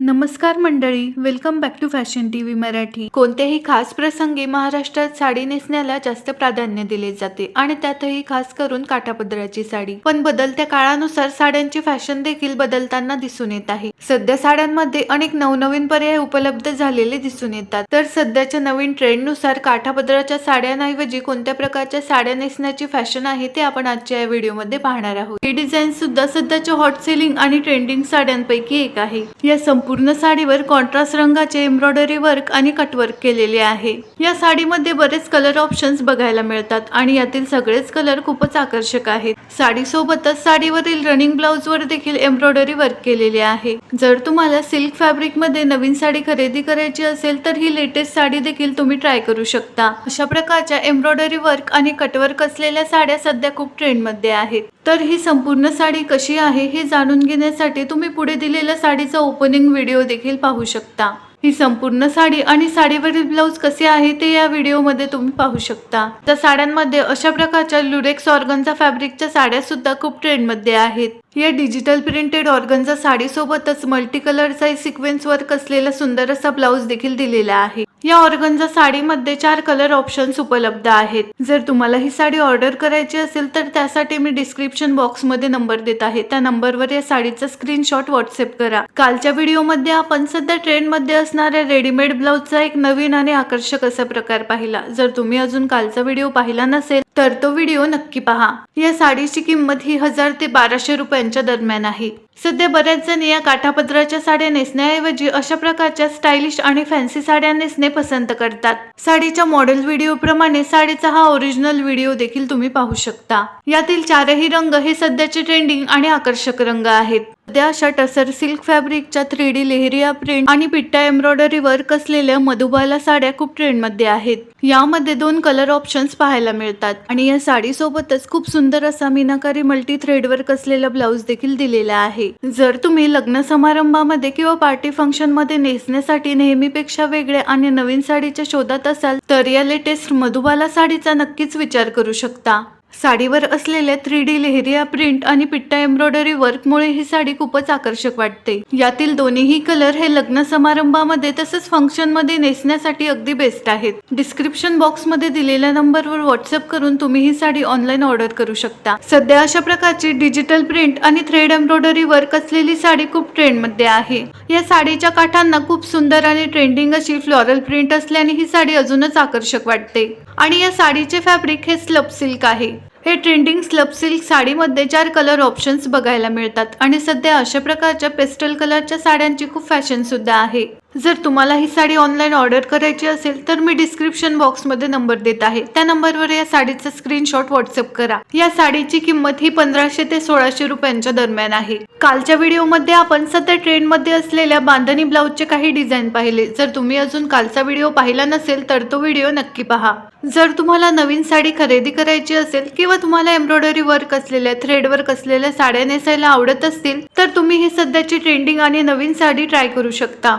नमस्कार मंडळी welcome back to fashion TV Marathi. कोणत्याही खास प्रसंगी महाराष्ट्रात साडी नेसण्याला जास्त प्राधान्य दिले जाते आणि त्यातही खास करून काठापदराची साडी. पण बदलत्या काळानुसार साड्यांची फॅशन देखील बदलताना दिसून येत आहे. सध्या साड्यांमध्ये अनेक नवनवीन पर्याय उपलब्ध झालेले दिसून येतात. तर सध्याच्या नवीन ट्रेंडनुसार काठापदराच्या साड्यांऐवजी कोणत्या प्रकारच्या साड्या नेसण्याची फॅशन आहे ते आपण आजच्या या व्हिडिओमध्ये पाहणार आहोत. ही डिझाईन सुद्धा सध्याच्या हॉट सेलिंग आणि ट्रेंडिंग साड्यांपैकी एक आहे. या संपूर्ण साडीवर कॉन्ट्रास्ट रंगाचे एम्ब्रॉयडरी वर्क आणि कटवर्क केलेले आहे. या साडीमध्ये बरेच कलर ऑप्शन्स बघायला मिळतात आणि यातील सगळेच कलर खूपच आकर्षक आहेत. साडीसोबतच साडीवरील रनिंग ब्लाउज वर देखील एम्ब्रॉयडरी वर्क केलेले आहे. जर तुम्हाला सिल्क फॅब्रिकमध्ये नवीन साडी खरेदी करायची असेल तर ही लेटेस्ट साडी देखील तुम्ही ट्राय करू शकता. अशा प्रकारच्या एम्ब्रॉयडरी वर्क आणि कटवर्क असलेल्या साड्या सध्या खूप ट्रेंडमध्ये आहेत. तर ही संपूर्ण साडी कशी आहे हे जाणून घेण्यासाठी तुम्ही पुढे दिलेल्या साडीचा ओपनिंग व्हिडिओ देखील पाहू शकता. ही संपूर्ण साडी आणि साडीवरील ब्लाऊज कसे आहे ते या व्हिडिओमध्ये तुम्ही पाहू शकता. त्या साड्यांमध्ये अशा प्रकारच्या लुरेक्स ऑर्गनचा फॅब्रिकच्या साड्या सुद्धा खूप ट्रेंडमध्ये आहेत. या डिजिटल प्रिंटेड ऑर्गनचा साडीसोबतच मल्टी कलरचा सिक्वेन्स वर्क असलेला सुंदर असा ब्लाऊज देखील दिलेला आहे. या ऑर्गनचा साडीमध्ये चार कलर ऑप्शन्स उपलब्ध आहेत. जर तुम्हाला ही साडी ऑर्डर करायची असेल तर त्यासाठी मी डिस्क्रिप्शन बॉक्समध्ये नंबर देत आहे. त्या नंबरवर या साडीचा स्क्रीनशॉट व्हॉट्सअप करा. कालच्या व्हिडिओमध्ये आपण सध्या ट्रेंडमध्ये असणाऱ्या रेडीमेड ब्लाऊजचा एक नवीन आणि आकर्षक असा प्रकार पाहिला. जर तुम्ही अजून कालचा व्हिडिओ पाहिला नसेल तर तो व्हिडिओ नक्की पहा. या साडीची किंमत ही हजार ते बाराशे रुपयांच्या दरम्यान आहे. सध्या बऱ्याच जण या काठापदराच्या साड्या नेसण्याऐवजी अशा प्रकारच्या स्टायलिश आणि फॅन्सी साड्या नेसणे पसंत करतात. साडीच्या मॉडेल व्हिडिओ प्रमाणे साडीचा हा ओरिजिनल व्हिडिओ देखील तुम्ही पाहू शकता. यातील चारही रंग हे सध्याचे ट्रेंडिंग आणि आकर्षक रंग आहेत. सध्या अशा टसर सिल्क फॅब्रिकच्या थ्री डी लेहरिया प्रिंट आणि पिट्टा एम्ब्रॉयडरी वर्क असलेल्या मधुबाला साड्या खूप ट्रेंडमध्ये आहेत. यामध्ये दोन कलर ऑप्शन्स पाहायला मिळतात आणि या साडीसोबतच खूप सुंदर असा मीनाकारी मल्टी थ्रेड वर्क असलेला ब्लाऊज देखील दिलेला आहे. जर तुम्ही लग्न समारंभामध्ये किंवा पार्टी फंक्शनमध्ये नेसण्यासाठी नेहमीपेक्षा वेगळ्या आणि नवीन साडीच्या शोधात असाल तर या लेटेस्ट मधुबाला साडीचा नक्कीच विचार करू शकता. साडीवर असलेल्या थ्री डी लेहरिया प्रिंट आणि पिट्टा एम्ब्रॉयडरी वर्कमुळे ही साडी खूपच आकर्षक वाटते. यातील दोन्हीही कलर हे लग्न समारंभामध्ये तसंच फंक्शनमध्ये नेसण्यासाठी अगदी बेस्ट आहेत. डिस्क्रिप्शन बॉक्समध्ये दिलेल्या नंबरवर व्हॉट्सअप करून तुम्ही ही साडी ऑनलाईन ऑर्डर करू शकता. सध्या अशा प्रकारची डिजिटल प्रिंट आणि थ्रेड एम्ब्रॉयडरी वर्क असलेली साडी खूप ट्रेंडमध्ये आहे. या साडीच्या काठांना खूप सुंदर आणि ट्रेंडिंग अशी फ्लोरल प्रिंट असल्याने ही साडी अजूनच आकर्षक वाटते. आणि या साडीचे फॅब्रिक हे स्लब सिल्क आहे. हे ट्रेंडिंग स्लब सिल्क साडीमध्ये चार कलर ऑप्शन्स बघायला मिळतात आणि सध्या अशा प्रकारच्या पेस्टल कलरच्या साड्यांची खूप फॅशनसुद्धा आहे. जर तुम्हाला ही साडी ऑनलाईन ऑर्डर करायची असेल तर मी डिस्क्रिप्शन बॉक्समध्ये नंबर देत आहे. त्या नंबरवर या साडीचा स्क्रीनशॉट व्हॉट्सअप करा. या साडीची किंमत ही पंधराशे ते सोळाशे रुपयांच्या दरम्यान आहे. कालच्या व्हिडिओमध्ये आपण सध्या ट्रेंडमध्ये असलेल्या बांधणी ब्लाऊजचे काही डिझाईन पाहिले. जर तुम्ही अजून कालचा व्हिडिओ पाहिला नसेल तर तो व्हिडिओ नक्की पहा. जर तुम्हाला नवीन साडी खरेदी करायची असेल किंवा तुम्हाला एम्ब्रॉयडरी वर्क असलेल्या थ्रेड वर्क असलेल्या साड्या नेसायला आवडत असतील तर तुम्ही ही सध्याची ट्रेंडिंग आणि नवीन साडी ट्राय करू शकता.